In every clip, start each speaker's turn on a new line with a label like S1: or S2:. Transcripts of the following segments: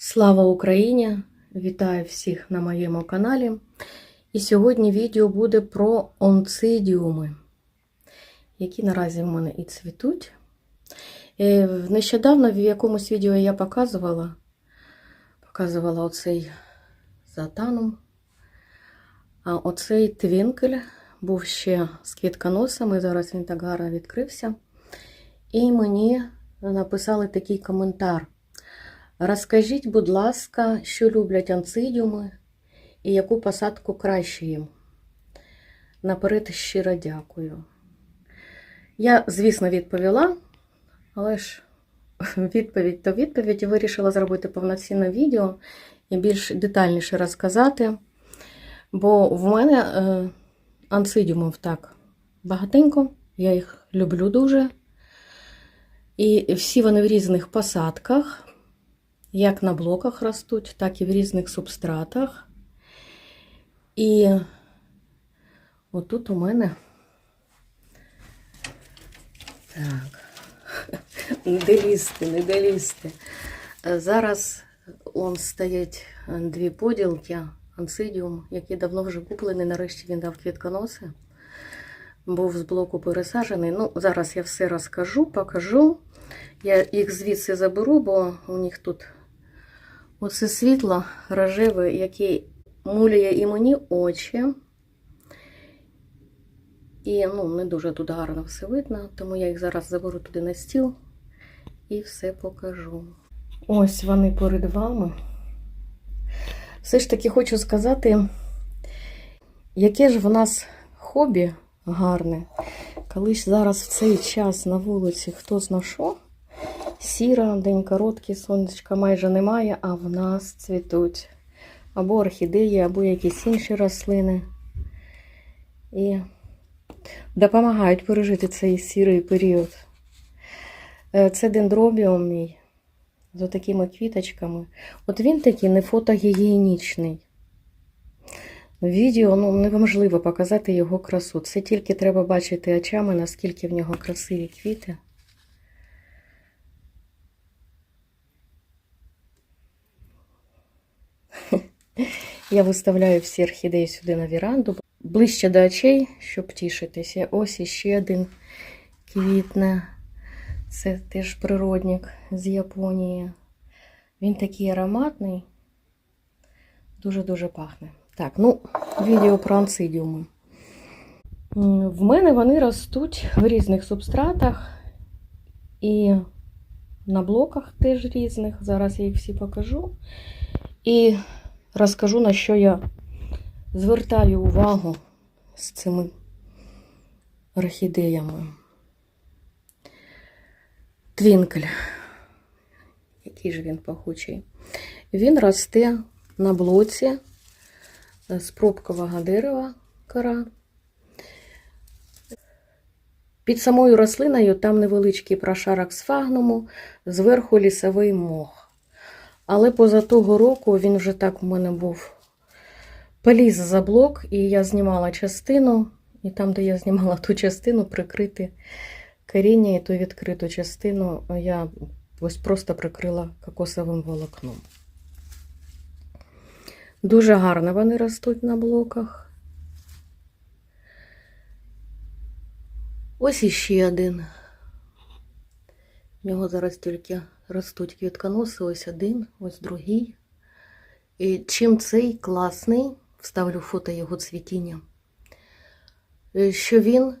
S1: Слава Україні! Вітаю всіх на моєму каналі. І сьогодні відео буде про онцидіуми, які наразі в мене і цвітуть. Е, Нещодавно в якомусь відео я показувала, показувала оцей затанум. А оцей твінкель був ще з квітконосами, зараз він так гарно відкрився. І мені написали такий коментар. Розкажіть, будь ласка, що люблять анцидіуми і яку посадку краще їм. Наперед щиро дякую. Я, звісно, відповіла, але ж відповідь то відповідь вирішила зробити повноцінне відео і більш детальніше розказати. Бо в мене е, анцидіумів так багатенько, я їх люблю дуже. І всі вони в різних посадках. Як на блоках ростуть, так і в різних субстратах. І отут у мене так, не долізти, не долізти. Зараз он стоять дві поділки, ансидіум, який давно вже куплений, нарешті він дав квітконоси. Був з блоку пересаджений. Ну, зараз я все розкажу, покажу. Я їх звідси заберу, бо у них тут оце світло рожеве, яке муляє і мені очі. І ну, не дуже тут гарно все видно, тому я їх зараз заберу туди на стіл і все покажу. Ось вони перед вами. Все ж таки хочу сказати, яке ж в нас хобі гарне. Колись зараз в цей час на вулиці хто зна що, сіра, день короткий, сонечка майже немає, а в нас цвітуть або орхідеї, або якісь інші рослини. І допомагають пережити цей сірий період. Е, Це дендробіум мій з такими квіточками. От він такий не фотогігієнічний. Відео ну, неможливо показати його красу. Це тільки треба бачити очами, наскільки в нього красиві квіти. Я виставляю всі орхідеї сюди на віранду, ближче до очей, щоб тішитися. Ось іще один квітне. Це теж природник з Японії. Він такий ароматний, дуже-дуже пахне. Так, ну, відео про анцидіуми. В мене вони ростуть в різних субстратах і на блоках теж різних. Зараз я їх всі покажу. І розкажу, на що я звертаю увагу з цими орхідеями. Твінкель. Який ж він пахучий. Він росте на блоці з пробкового дерева кора. Під самою рослиною там невеличкий прошарок сфагнуму, зверху лісовий мох. Але поза того року він вже так у мене був поліз за блок, і я знімала частину, і там, де я знімала ту частину, прикрити коріння і ту відкриту частину я ось просто прикрила кокосовим волокном. Дуже гарно вони ростуть на блоках. Ось іще один. В нього зараз тільки ростуть квітконоси, ось один, ось другий. І чим цей класний, вставлю фото його цвітіння, що він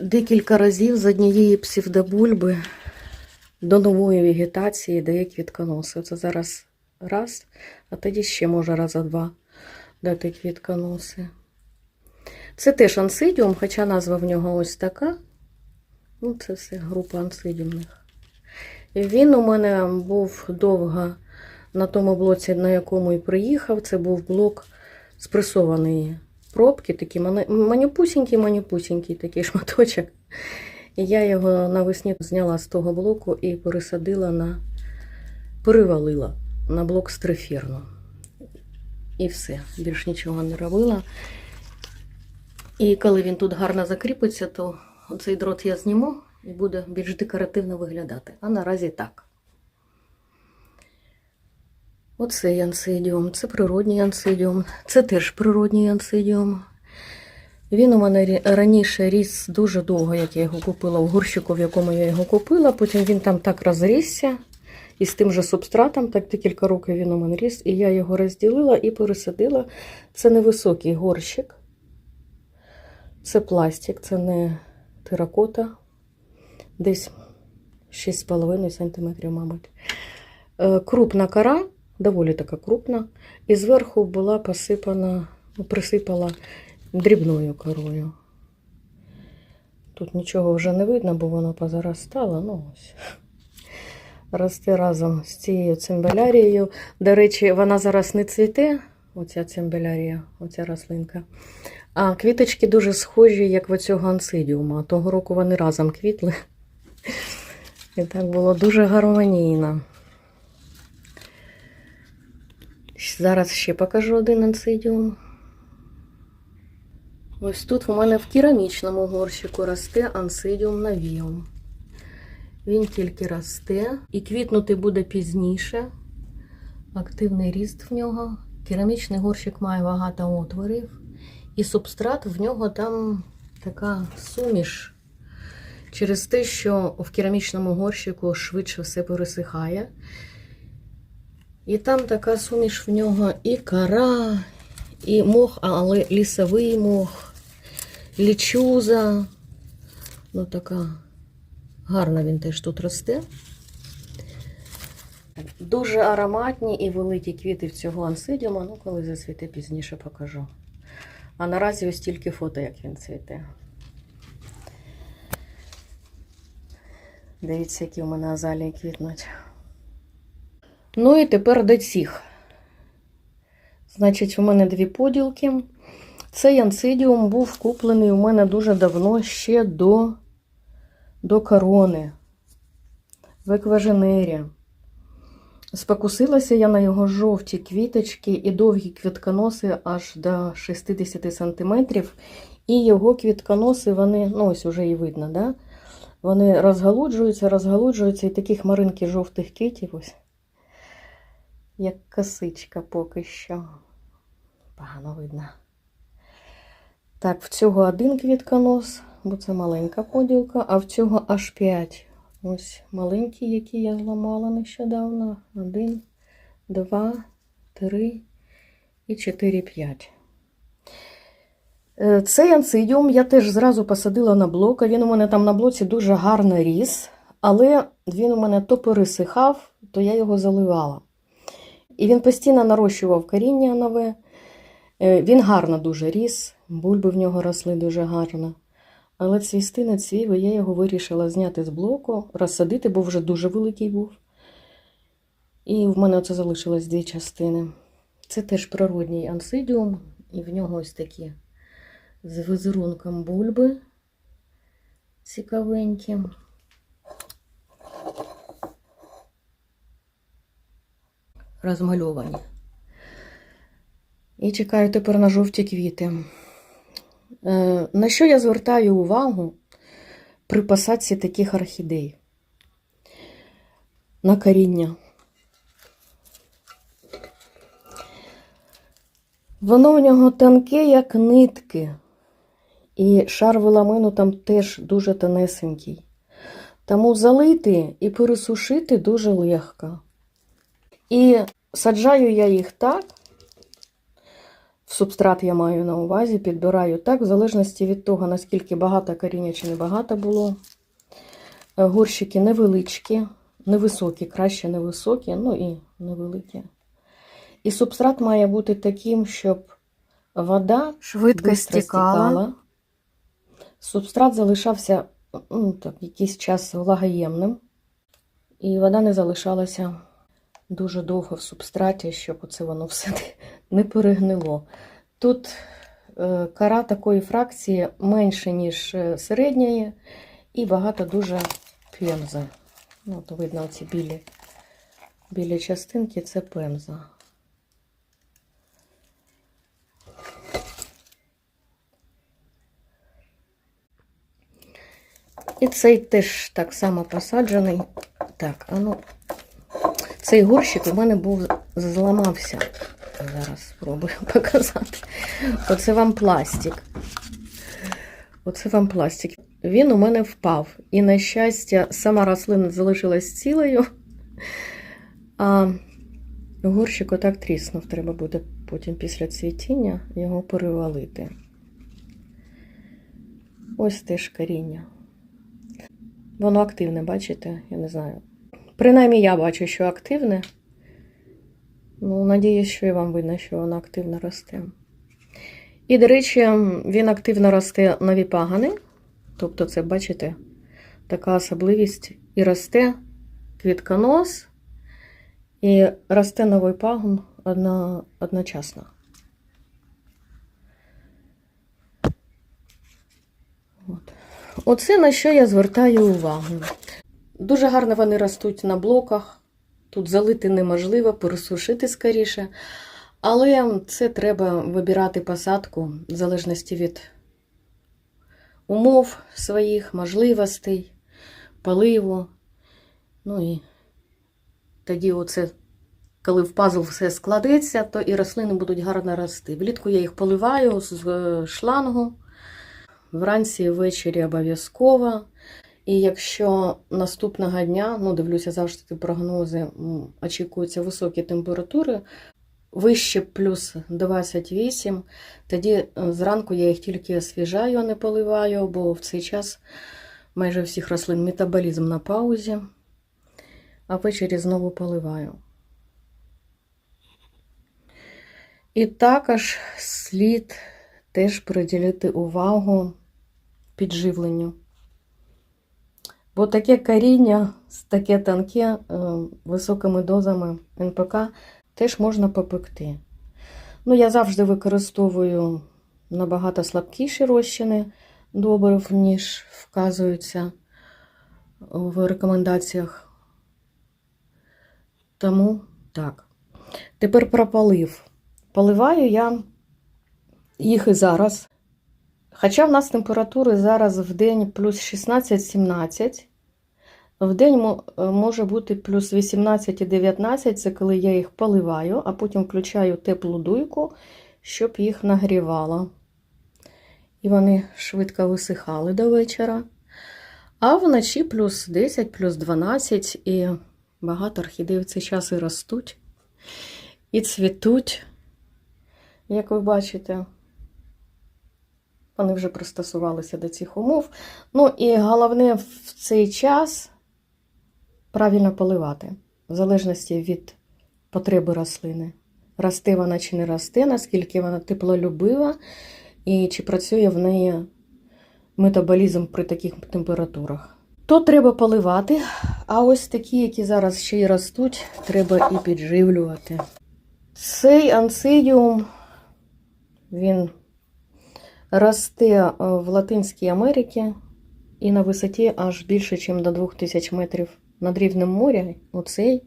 S1: декілька разів з однієї псевдобульби до нової вегетації дає квітконоси. Це зараз раз, а тоді ще може раза два дати квітконоси. Це теж ансидіум, хоча назва в нього ось така. Ну, це все група ансидіумних. Він у мене був довго на тому блоці, на якому і приїхав. Це був блок спресованої пробки, такі манюпусінький, манюпусінький такий шматочок. І я його навесні зняла з того блоку і пересадила на перевалила на блок стрефірну. І все, більш нічого не робила. І коли він тут гарно закріпиться, то цей дрот я зніму і буде більш декоративно виглядати. А наразі так. Оце янсидіум, це природній янсидіум, це теж природній янсидіум. Він у мене раніше ріс дуже довго, як я його купила в горщику, в якому я його купила. Потім він там так розрісся. І з тим же субстратом, так декілька років він у мене ріс, і я його розділила і пересадила. Це невисокий горщик. Це пластик, це не теракота. Десь 6,5 см, мабуть. Е, Крупна кора, доволі така крупна, і зверху була посипана, ну, присипала дрібною корою. Тут нічого вже не видно, бо воно позаростало. Ну, ось. Росте разом з цією цимбелярією. До речі, вона зараз не цвіте, оця цимбелярія, оця рослинка. А квіточки дуже схожі, як в оцього ансидіума. Того року вони разом квітли. І так було дуже гармонійно. Зараз ще покажу один ансидіум. Ось тут у мене в керамічному горщику росте ансидіум навіум. Він тільки росте і квітнути буде пізніше. Активний ріст в нього. Керамічний горщик має багато отворів. І субстрат в нього там така суміш через те, що в керамічному горщику швидше все пересихає. І там така суміш в нього і кора, і мох, але лісовий мох, лічуза. Ну, така гарна він теж тут росте. Дуже ароматні і великі квіти в цього ансидіума. Ну, коли зацвіте, пізніше покажу. А наразі ось тільки фото, як він цвіте. Дивіться, які у мене азалії квітнуть. Ну і тепер до цих. Значить, у мене дві поділки. Цей янцидіум був куплений у мене дуже давно ще до, до корони в екваженері. Спокусилася я на його жовті квіточки і довгі квітконоси аж до 60 см. І його квітконоси, вони, ну ось уже і видно, да? Вони розгалуджуються, розгалуджуються, і такі хмаринки жовтих квітів ось. Як косичка поки що. Погано видно. Так, в цього один квітконос, бо це маленька поділка, а в цього аж 5. Ось маленькі, які я зламала нещодавно. Один, два, три і чотири, п'ять. Е, Цей ансидіум я теж зразу посадила на блок. Він у мене там на блоці дуже гарно ріс, але він у мене то пересихав, то я його заливала. І він постійно нарощував коріння нове. Він гарно дуже ріс, бульби в нього росли дуже гарно. Але цвісти не цвів, я його вирішила зняти з блоку, розсадити, бо вже дуже великий був. І в мене це залишилось дві частини. Це теж природній ансидіум, і в нього ось такі з візерунком бульби цікавенькі. Розмальовані. І чекаю тепер на жовті квіти. Е, На що я звертаю увагу при посадці таких орхідей? На коріння. Воно у нього тонке, як нитки. І шар веламину там теж дуже тонесенький. Тому залити і пересушити дуже легко. І саджаю я їх так, в субстрат я маю на увазі, підбираю так, в залежності від того, наскільки багато коріння чи небагато було. Е, Горщики невеличкі, невисокі, краще невисокі, ну і невеликі. І субстрат має бути таким, щоб вода
S2: Швидко
S1: бистро
S2: стікала.
S1: Субстрат залишався ну, так, якийсь час влагоємним, і вода не залишалася дуже довго в субстраті, щоб оце воно все не, перегнило. Тут е, кара такої фракції менше, ніж е, середньої, і багато дуже пемзи. Ну, видно оці білі, білі частинки це пемза. І цей теж так само посаджений. Так, а ну, Цей горщик у мене був зламався. Зараз спробую показати. Оце вам пластик. Оце вам пластик. Він у мене впав. І, на щастя, сама рослина залишилась цілою, а горщик отак тріснув. Треба буде потім після цвітіння його перевалити. Ось теж коріння. Воно активне, бачите? Я не знаю. Принаймні я бачу, що активне. Ну, надіюсь, що і вам видно, що воно активно росте. І, до речі, він активно росте нові пагани. Тобто, це, бачите, така особливість. І росте квітконос, і росте новий пагон одночасно. Оце на що я звертаю увагу. Дуже гарно вони ростуть на блоках. Тут залити неможливо, пересушити скоріше. Але це треба вибирати посадку в залежності від умов своїх, можливостей, поливу. Ну і тоді, оце, коли в пазл все складеться, то і рослини будуть гарно рости. Влітку я їх поливаю з е, шлангу. Вранці і ввечері обов'язково. І якщо наступного дня, ну дивлюся завжди прогнози, очікуються високі температури, вище плюс 28, тоді е, зранку я їх тільки освіжаю, а не поливаю, бо в цей час майже всіх рослин метаболізм на паузі, а ввечері знову поливаю. І також слід теж приділити увагу підживленню. Бо таке коріння, таке тонке, е, високими дозами НПК теж можна попекти. Ну, я завжди використовую набагато слабкіші розчини добрив, ніж вказуються в рекомендаціях. Тому так. Тепер про полив. Поливаю я їх і зараз. Хоча в нас температури зараз в день плюс 16-17, в день е, може бути плюс 18 і 19, це коли я їх поливаю, а потім включаю теплу дуйку, щоб їх нагрівало. І вони швидко висихали до вечора. А вночі плюс 10, плюс 12, і багато орхідей в цей час і ростуть, і цвітуть, як ви бачите. Вони вже пристосувалися до цих умов. Ну і головне в цей час правильно поливати, в залежності від потреби рослини. Росте вона чи не росте, наскільки вона теплолюбива, і чи працює в неї метаболізм при таких температурах. То треба поливати, а ось такі, які зараз ще й ростуть, треба і підживлювати. Цей анцидіум, він росте в Латинській Америці і на висоті аж більше, ніж до 2000 метрів над рівнем моря. Оцей.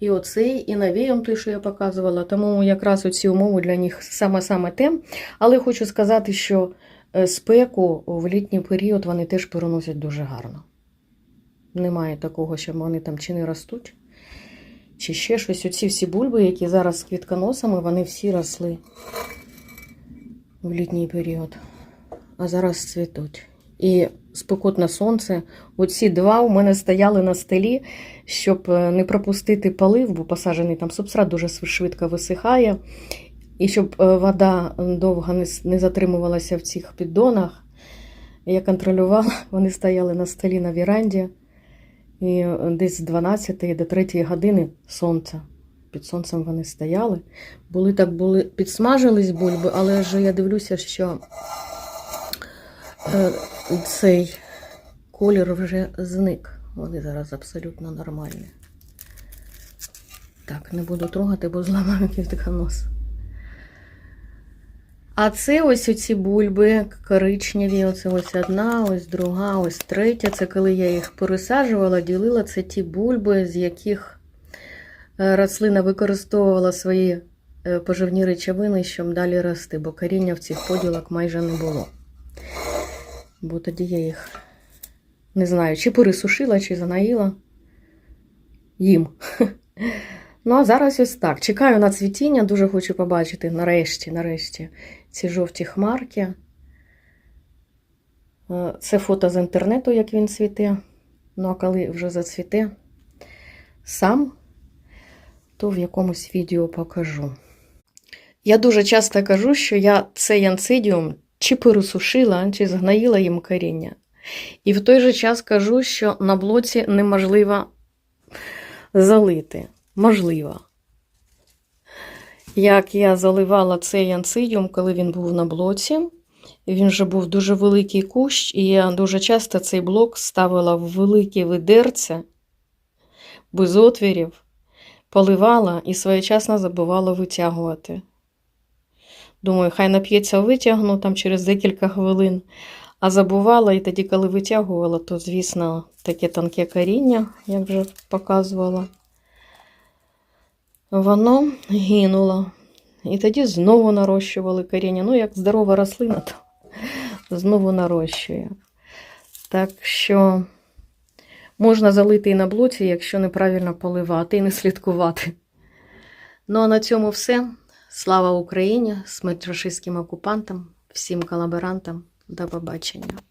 S1: І оцей, і навієм той, що я показувала. Тому якраз оці умови для них саме-саме те. Але хочу сказати, що е, спеку в літній період вони теж переносять дуже гарно. Немає такого, що вони там чи не ростуть, чи ще щось. Оці всі бульби, які зараз з квітконосами, вони всі росли в літній період, а зараз цвітуть. І спекотне сонце. Оці два у мене стояли на столі, щоб е, не пропустити полив, бо посаджений там субстрат дуже швидко висихає. І щоб е, вода довго не, затримувалася в цих піддонах. Я контролювала, вони стояли на столі на віранді. І е, десь з 12 до 3 години сонця. Під сонцем вони стояли. Були так були, підсмажились бульби, але ж я дивлюся, що е, цей колір вже зник. Вони зараз абсолютно нормальні. Так, не буду трогати, бо зламаю квітконос. А це ось оці бульби коричневі. Оце ось одна, ось друга, ось третя. Це коли я їх пересаджувала, ділила це ті бульби, з яких рослина використовувала свої е, поживні речовини, щоб далі рости, бо коріння в цих поділок майже не було. Бо тоді я їх не знаю, чи пересушила, чи занаїла. їм. Ну, а зараз ось так. Чекаю на цвітіння, дуже хочу побачити нарешті, нарешті, ці жовті хмарки. Е, Це фото з інтернету, як він цвіте. Ну, а коли вже зацвіте сам, то в якомусь відео покажу. Я дуже часто кажу, що я цей янцидіум чи пересушила, чи згноїла їм коріння. І в той же час кажу, що на блоці неможливо залити. Можливо. Як я заливала цей янцидіум, коли він був на блоці, він вже був дуже великий кущ, і я дуже часто цей блок ставила в велике ведерце без отвірів, поливала і своєчасно забувала витягувати. Думаю, хай нап'ється витягну там через декілька хвилин. А забувала, і тоді, коли витягувала, то, звісно, таке тонке коріння, як вже показувала, воно гинуло. І тоді знову нарощували коріння. Ну, як здорова рослина, то знову нарощує. Так що можна залити і на блоці, якщо неправильно поливати і не слідкувати. Ну, а на цьому все. Слава Україні, смерть рашистським окупантам, всім колаборантам. До побачення.